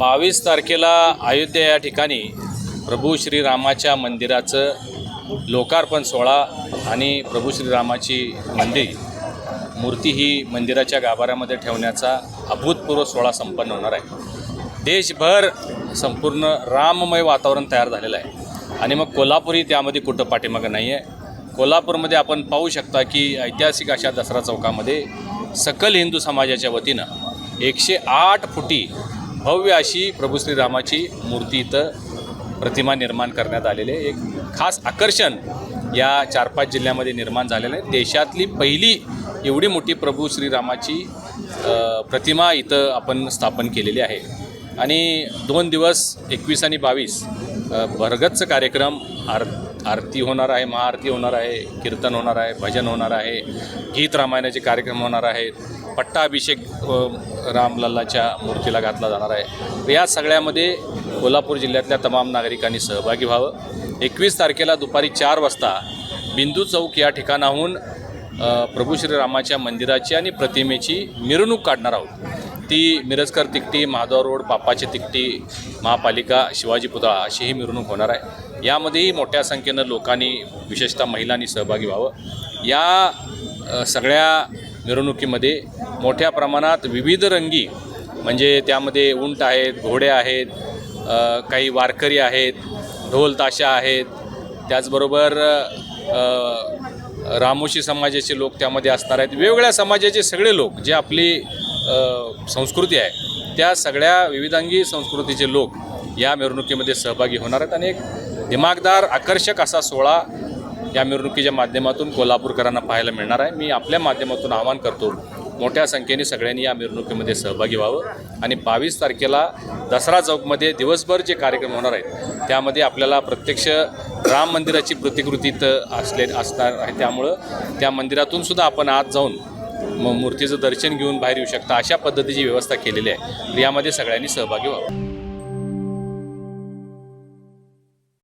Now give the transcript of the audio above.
बावीस तारखेला अयोध्या या ठिकाणी प्रभू श्रीरामाच्या मंदिराचं लोकार्पण सोहळा आणि प्रभू श्रीरामाची मंदिर मूर्ती ही मंदिराच्या गाभाऱ्यामध्ये ठेवण्याचा अभूतपूर्व सोहळा संपन्न होणार आहे. देशभर संपूर्ण राममय वातावरण तयार झालेलं आहे. आणि मग कोल्हापूरही त्यामध्ये कुठं पाठीमागं नाही आहे कोल्हापूरमध्ये आपण पाहू शकता की ऐतिहासिक अशा दसरा चौकामध्ये सकल हिंदू समाजाच्या वतीनं एकशे आठ फुटी भव्य अशी प्रभू श्रीरामाची मूर्ती इथं प्रतिमा निर्माण करण्यात आलेली आहे. एक खास आकर्षण या चार पाच जिल्ह्यामध्ये निर्माण झालेलं आहे. देशातली पहिली एवढी मोठी प्रभू श्रीरामाची प्रतिमा इथं आपण स्थापन केलेली आहे. आणि दोन दिवस एकवीस आणि बावीस भरगतचं कार्यक्रम आर आरती होणार आहे महाआरती होणार आहे कीर्तन होणार आहे भजन होणार आहे गीत रामायणाचे कार्यक्रम होणार आहेत. पट्टाभिषेक रामलल्लाच्या मूर्तीला घातला जाणार आहे. या सगळ्यामध्ये कोल्हापूर जिल्ह्यातल्या तमाम नागरिकांनी सहभागी व्हावं. एकवीस तारखेला दुपारी चार वाजता बिंदू चौक या ठिकाणाहून प्रभू श्रीरामाच्या मंदिराची आणि प्रतिमेची मिरवणूक काढणार आहोत. ती मिरजकर तिकटी महादव रोड पापाची तिकटी महापालिका शिवाजी पुतळा अशी ही मिरवणूक होणार आहे. यामध्येही मोठ्या संख्येनं लोकांनी विशेषतः महिलांनी सहभागी व्हावं. या सगळ्या मिरवणुकीमध्ये मोठ्या प्रमाणात विविध रंगी म्हणजे त्यामध्ये उंट आहेत घोडे आहेत काही वारकरी आहेत ढोल ताशा आहेत. त्याचबरोबर रामोशी समाजाचे लोक त्यामध्ये असणार आहेत. वेगवेगळ्या समाजाचे सगळे लोक जे आपली संस्कृती आहे त्या सगळ्या विविधांगी संस्कृतीचे लोक या मिरवणुकीमध्ये सहभागी होणार आहेत. आणि एक दिमागदार आकर्षक असा सोहळा या मिरवणुकीच्या माध्यमातून कोल्हापूरकरांना पाहायला मिळणार आहे. मी आपल्या माध्यमातून आवाहन करतो मोठ्या संख्येने सगळ्यांनी या मिरवणुकीमध्ये सहभागी व्हावं आणि बावीस तारखेला दसरा चौकमध्ये दिवसभर जे कार्यक्रम होणार आहेत त्यामध्ये आपल्याला प्रत्यक्ष राम मंदिराची प्रतिकृती असले असणार आहे. त्यामुळं त्या मंदिरातून सुद्धा आपण आत जाऊन मग मूर्तीचं दर्शन घेऊन बाहेर येऊ शकता अशा पद्धतीची व्यवस्था केलेली आहे. यामध्ये सगळ्यांनी सहभागी व्हावं.